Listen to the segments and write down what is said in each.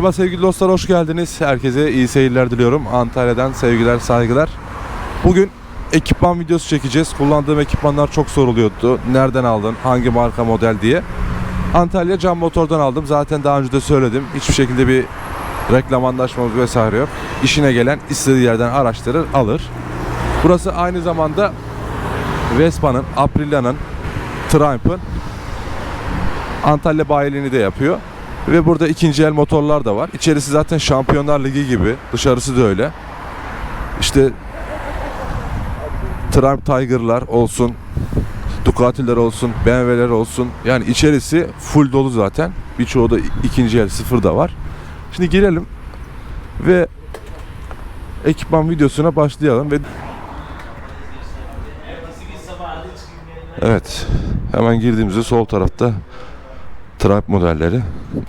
Merhaba sevgili dostlar, hoş geldiniz. Herkese iyi seyirler diliyorum. Antalya'dan sevgiler, saygılar. Bugün ekipman videosu çekeceğiz. Kullandığım ekipmanlar çok soruluyordu. Nereden aldın, hangi marka model diye. Antalya Cam Motor'dan aldım. Zaten daha önce de söyledim. Hiçbir şekilde bir reklam anlaşmamız vesaire yok. İşine gelen istediği yerden araştırır, alır. Burası aynı zamanda Vespa'nın, Aprilia'nın, Triumph'ın Antalya bayiliğini de yapıyor. Ve burada ikinci el motorlar da var. İçerisi zaten Şampiyonlar Ligi gibi. Dışarısı da öyle. İşte Triumph Tiger'lar olsun, Ducati'ler olsun, BMW'ler olsun. Yani içerisi full dolu zaten. Birçoğu da ikinci el sıfır da var. Şimdi girelim ve ekipman videosuna başlayalım ve Evet. Hemen girdiğimizde sol tarafta Triumph modelleri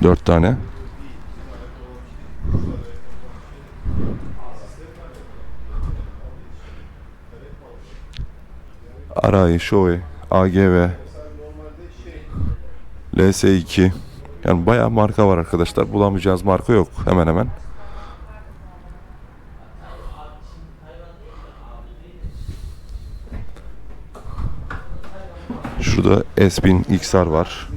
4 tane. Arai, Shoei, AGV, LS2 yani bayağı marka var arkadaşlar. Bulamayacağınız marka yok hemen hemen. Şurada S1000 XR var.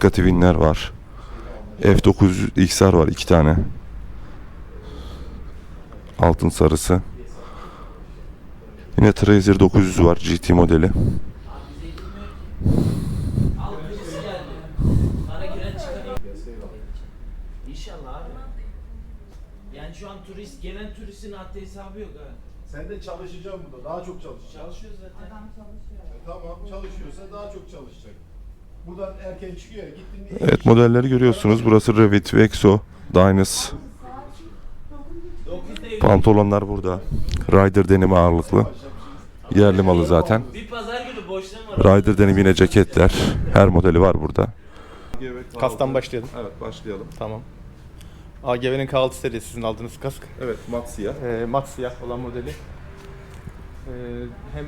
Afrika Twin'ler var. F900 XR var iki tane. Altın sarısı. Yine Tracer 900 var GT modeli. İnşallah abi. Yani şu an turist, gelen turistin haddi hesabı yok ha. Sen de çalışacaksın burada. Daha çok çalışacaksın. Çalışıyoruz zaten. Tamam çalışıyorsa daha çok çalışacak. Evet modelleri görüyorsunuz. Burası Revit, Vexo, Dynas. 9'da ev- Pantolonlar burada. Rider denimi ağırlıklı. Yerli malı zaten. Bir pazar günü boşlama var. Rider denimi yine ceketler. Her modeli var burada. Kastan başlayalım. Evet başlayalım. Tamam. AGV'nin K6 serisi sizin aldığınız kask. Evet mat siyah. Ee, mat siyah olan modeli. Ee, hem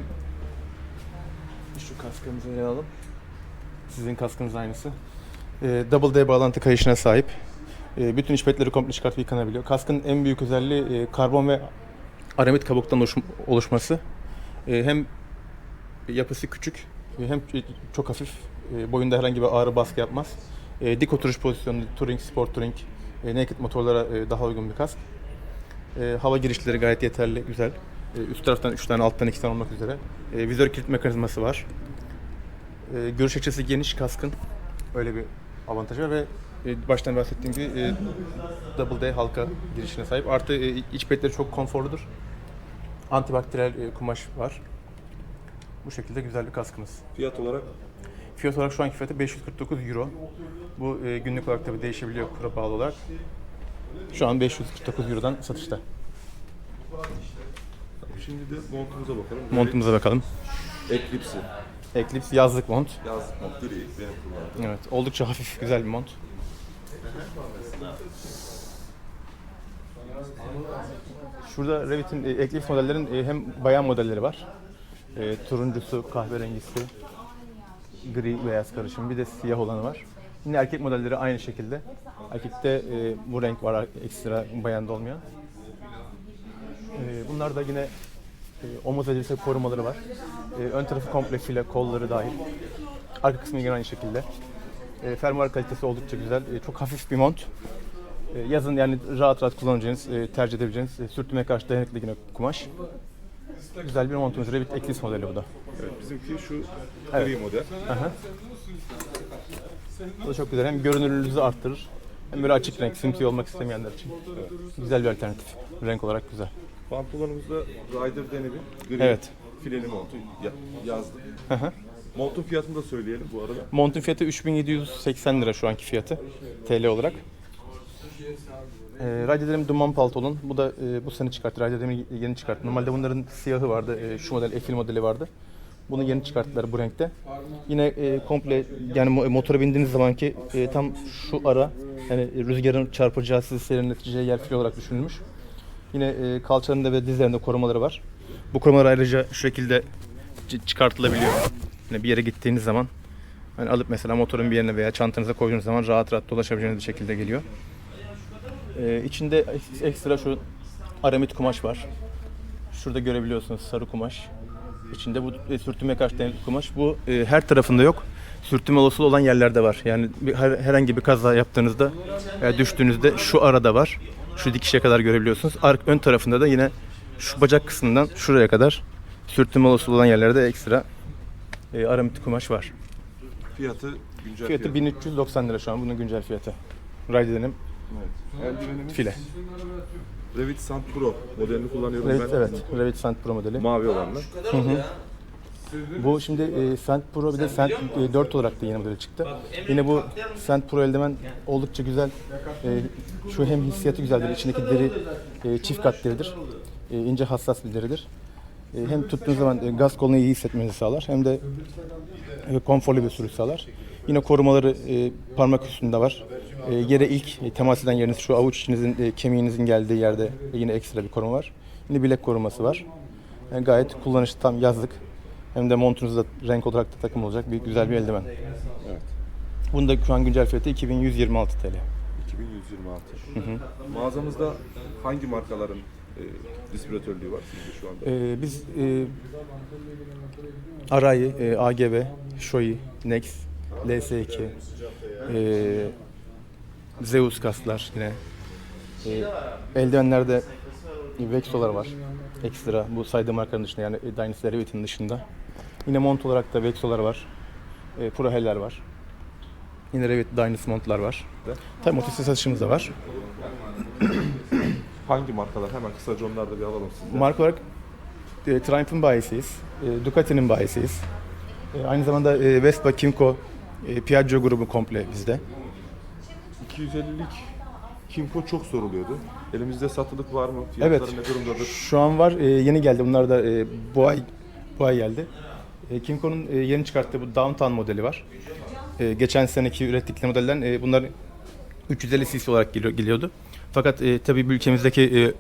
şu kaskımızı ele alalım. Sizin kaskınız aynısı. Ee, double D bağlantı kayışına sahip. Ee, bütün iç petleri komple çıkartıp yıkanabiliyor. Kaskın en büyük özelliği e, karbon ve aramit kabuktan oluşm- oluşması. Ee, hem yapısı küçük e, hem çok hafif. E, boyunda herhangi bir ağrı baskı yapmaz. E, dik oturuş pozisyonu, touring, sport touring, e, naked motorlara e, daha uygun bir kask. E, hava girişleri gayet yeterli, güzel. E, üst taraftan 3 tane, alttan 2 tane olmak üzere. E, vizör kilit mekanizması var. E, görüş açısı geniş kaskın. Öyle bir avantajı var ve e, baştan bahsettiğim gibi e, Double D halka girişine sahip. Artı e, iç petleri çok konforludur. Antibakteriyel e, kumaş var. Bu şekilde güzel bir kaskımız. Fiyat olarak Fiyat olarak şu anki fiyatı 549 euro. Bu e, günlük olarak tabii değişebiliyor kura bağlı olarak. Şu an 549 eurodan satışta. Şimdi de montumuza bakalım. Montumuza bakalım. Eclipse. Eclipse yazlık mont. Yazlık mont gri benim kullandığım. Evet, oldukça hafif, güzel bir mont. Şurada Revit'in e, Eclipse modellerin e, hem bayan modelleri var. E, turuncusu, kahverengisi, gri beyaz karışım. Bir de siyah olanı var. Yine erkek modelleri aynı şekilde. Erkekte e, bu renk var ekstra bayanda olmayan. E, bunlar da yine omuz ve dirsek korumaları var. E, ön tarafı komple file, kolları dahil. Arka kısmı yine aynı şekilde. E, fermuar kalitesi oldukça güzel. E, çok hafif bir mont. E, yazın yani rahat rahat kullanacağınız, e, tercih edebileceğiniz, e, sürtünmeye karşı dayanıklı yine kumaş. Güzel bir montumuz. Revit Eclipse modeli bu da. Evet bizimki şu Evet. gri model. Aha. Bu da çok güzel. Hem görünürlüğünüzü arttırır. Hem böyle açık renk, simsiye olmak istemeyenler için. Güzel bir alternatif. Renk olarak güzel. Pantolonumuzda Rider denimi gri. Evet. Fileli montu ya- yazdım. hı. Montun fiyatını da söyleyelim bu arada. Montun fiyatı 3780 lira şu anki fiyatı. TL olarak. E, Rider'lerim duman paltolon. Bu da e, bu sene çıkarttı. Rider'lerim yeni çıkarttı. Normalde bunların siyahı vardı. E, şu model, Efil modeli vardı. Bunu yeni çıkarttılar bu renkte. Yine e, komple yani mo- motora bindiğiniz zamanki e, tam şu ara yani rüzgarın çarpacağı sizi serinleteceği yer fil olarak düşünülmüş. Yine e, kalçalarında ve dizlerinde korumaları var. Bu korumalar ayrıca şu şekilde çıkartılabiliyor. Hani bir yere gittiğiniz zaman hani alıp mesela motorun bir yerine veya çantanıza koyduğunuz zaman rahat rahat dolaşabileceğiniz bir şekilde geliyor. Ee, içinde ek- ekstra şu aramit kumaş var. Şurada görebiliyorsunuz sarı kumaş. İçinde bu e, sürtünme karşı dayanıklı kumaş. Bu e, her tarafında yok. Sürtünme olasılığı olan yerlerde var. Yani bir, her- herhangi bir kaza yaptığınızda, e, düştüğünüzde şu arada var. Şu dikişe kadar görebiliyorsunuz. Ark ön tarafında da yine şu bacak kısmından şuraya kadar sürtünme olasılığı olan yerlerde ekstra e, aramit kumaş var. Fiyatı güncel Fiyatı 1390 lira şu an bunun güncel fiyatı. Rider'ın Evet. Eldivenimiz file. Revit Sand Pro modelini kullanıyorum Revit, ben. evet. Revit Sand Pro modeli. Mavi olanla. Bu şimdi e, Sand Pro bir de Sand e, 4 olarak da yeni modeli çıktı. Yine bu Sand Pro eldiven oldukça güzel. E, şu hem hissiyatı güzeldir. İçindeki deri e, çift kat deridir. E, ince hassas bir deridir. E, hem tuttuğunuz zaman e, gaz kolunu iyi hissetmenizi sağlar hem de e, konforlu bir sürüş sağlar. Yine korumaları e, parmak üstünde var. E, yere ilk e, temas eden yeriniz şu avuç içinizin e, kemiğinizin geldiği yerde yine ekstra bir koruma var. Yine bilek koruması var. Yani gayet kullanışlı tam yazlık. Hem de montunuzda renk olarak da takım olacak bir güzel bir eldiven. Evet. Bunun da şu an güncel fiyatı 2126 TL. 2126. Mağazamızda hangi markaların e, distribütörlüğü var sizde şu anda? Ee, biz e, Arai, e, AGV, Shoei, Nex, LS2, e, Zeus kaslar yine. E, eldivenlerde Vexolar var. Ekstra bu saydığım markaların dışında yani Dynasty Revit'in dışında. Yine mont olarak da Vexolar var. E, Pro Hell'ler var. Yine Revit Dynasty montlar var. Tabii motosiklet satışımız da var. Hangi markalar? Hemen kısaca onları da bir alalım sizden. Marka olarak e, Triumph'ın bayisiyiz. E, Ducati'nin bayisiyiz. E, aynı zamanda e, Vespa, Kimco, e, Piaggio grubu komple bizde. 250'lik Kimco çok soruluyordu. Elimizde satılık var mı? Fiyatları Evet. ne durumdadır? Şu an var. e, yeni geldi. Bunlar da e, bu ay bu ay geldi. E, Kimco'nun e, yeni çıkarttığı bu Downtown modeli var. E, geçen seneki ürettikleri modelden e, bunlar 350 cc olarak geliyor, geliyordu. Fakat tabii ülkemizdeki e,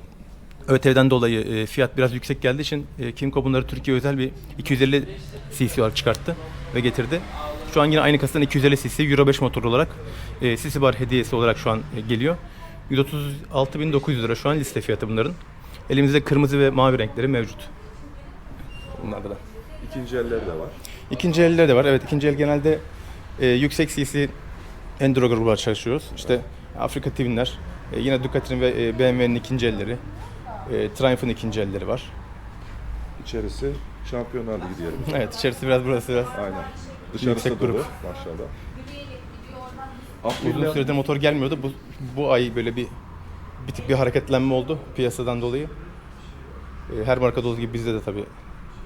ÖTV'den dolayı fiyat biraz yüksek geldiği için Kimco bunları Türkiye özel bir 250 cc olarak çıkarttı ve getirdi. Şu an yine aynı kasadan 250 cc Euro 5 motor olarak CC bar hediyesi olarak şu an geliyor. 136.900 lira şu an liste fiyatı bunların. Elimizde kırmızı ve mavi renkleri mevcut. Bunlarda da. İkinci elleri de var. İkinci elleri de var. Evet ikinci el genelde e, yüksek CC Enduro grubular çalışıyoruz. İşte Afrika Twin'ler, e, yine Ducati'nin ve e, BMW'nin ikinci elleri, e, Triumph'ın ikinci elleri var. İçerisi Şampiyonlar Ligi diyelim. Evet içerisi biraz burası biraz Aynen. Dışarısı Yüksek dolu grup. maşallah. uzun Aprilla süredir motor gelmiyordu. Bu, bu ay böyle bir bir tık bir hareketlenme oldu piyasadan dolayı. E, her markada olduğu gibi bizde de tabii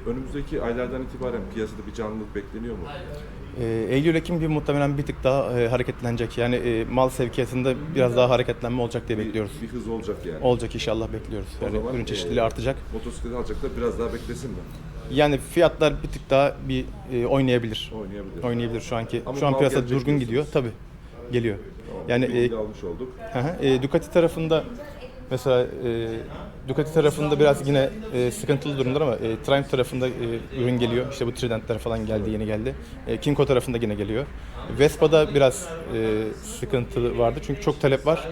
önümüzdeki aylardan itibaren piyasada bir canlılık bekleniyor mu? E, Eylül-Ekim gibi muhtemelen bir tık daha e, hareketlenecek. Yani e, mal sevkiyatında biraz daha hareketlenme olacak diye bekliyoruz. Bir, bir hız olacak yani. Olacak inşallah bekliyoruz. O Yani zaman, ürün e, çeşitliliği artacak. Motosikleti alacaklar biraz daha beklesin mi? Yani fiyatlar bir tık daha bir e, oynayabilir. Oynayabilir. Oynayabilir şu anki. Ama şu an piyasa gelecek durgun gidiyor. Tabi geliyor. Yani bir e, bilgi almış olduk. hı hı, e, Ducati tarafında mesela e, Ducati tarafında biraz yine e, sıkıntılı durumlar ama e, Triumph tarafında e, ürün geliyor. İşte bu Trident'ler falan geldi yeni geldi. E, Kimco tarafında yine geliyor. Vespa'da biraz e, sıkıntı vardı çünkü çok talep var.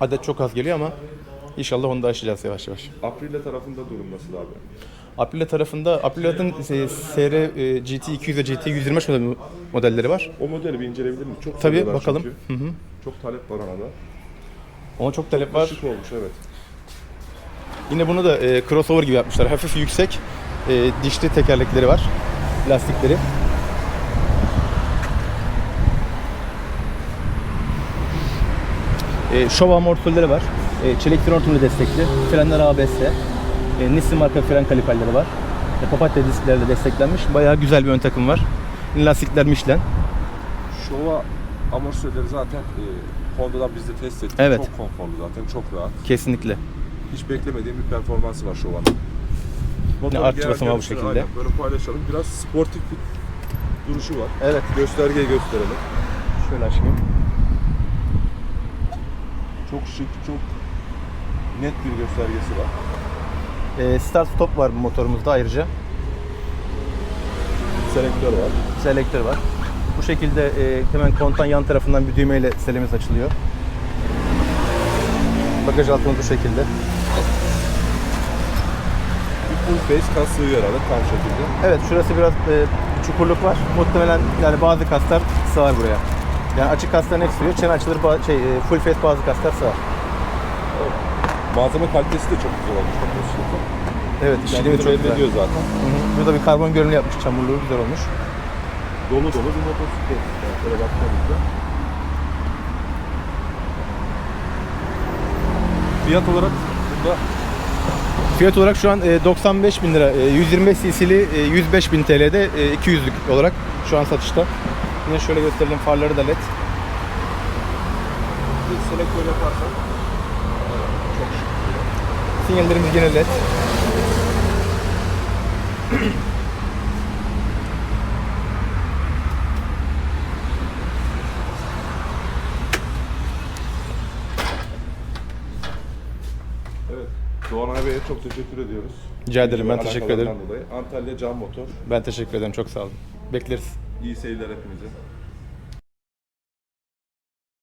Adet çok az geliyor ama inşallah onu da aşacağız yavaş yavaş. Aprilia tarafında durum nasıl abi? Aprilia tarafında Aprilia'nın e, SR e, GT 200 ve GT 125 model- modelleri var. O modeli bir inceleyebilir miyiz? Çok Tabii soruyorlar bakalım. çünkü. Hı hı. Çok talep var ona da. Ona çok talep var. Şık olmuş evet. Yine bunu da e, crossover gibi yapmışlar. Hafif yüksek e, dişli tekerlekleri var. Lastikleri. E, şov amortisörleri var. E, çelik fren destekli. Frenler ABS. E, Nissin marka fren kaliperleri var. E, papatya disklerle desteklenmiş. Bayağı güzel bir ön takım var. Lastikler Michelin. Şova amortisörleri zaten e, Honda'dan biz de test ettik. Evet. Çok konforlu zaten, çok rahat. Kesinlikle. Hiç beklemediğim bir performansı var Şova'nın. Motor artçı genel basamağı bu şekilde. aynen böyle paylaşalım. Biraz sportif bir duruşu var. Evet. Göstergeyi gösterelim. Şöyle açayım. Çok şık, çok net bir göstergesi var. E, start stop var bu motorumuzda ayrıca. selektör var. Selektör var. Bu şekilde e, hemen kontan yan tarafından bir düğmeyle selemiz açılıyor. Bagaj altımız bu şekilde. Bir full face kas sığıyor herhalde tam şekilde. Evet şurası biraz e, çukurluk var. Muhtemelen yani bazı kaslar sığar buraya. Yani açık kasların hepsi sığıyor. Çene açılır, ba- şey, e, full face bazı kaslar sığar. Malzeme kalitesi de çok güzel olmuş. Motosikletin. Evet, işçiliği Kendini çok belli güzel. ediyor zaten. Hı hı. Burada bir karbon görünümü yapmış, çamurluğu güzel olmuş. Dolu dolu bir motosiklet. Yani şöyle baktığımızda. Fiyat olarak burada Fiyat olarak şu an e, 95 bin lira, e, 125 cc'li e, 105 bin TL'de e, 200'lük olarak şu an satışta. Yine şöyle gösterelim farları da led. bir selektör yaparsak çok şık. Sinyallerimiz yine led. Evet. Abiye çok teşekkür ediyoruz. Rica ederim, ben teşekkür ederim. Dolayı. Antalya Can Motor. Ben teşekkür ederim, çok sağ olun. Bekleriz. İyi seyirler hepinize.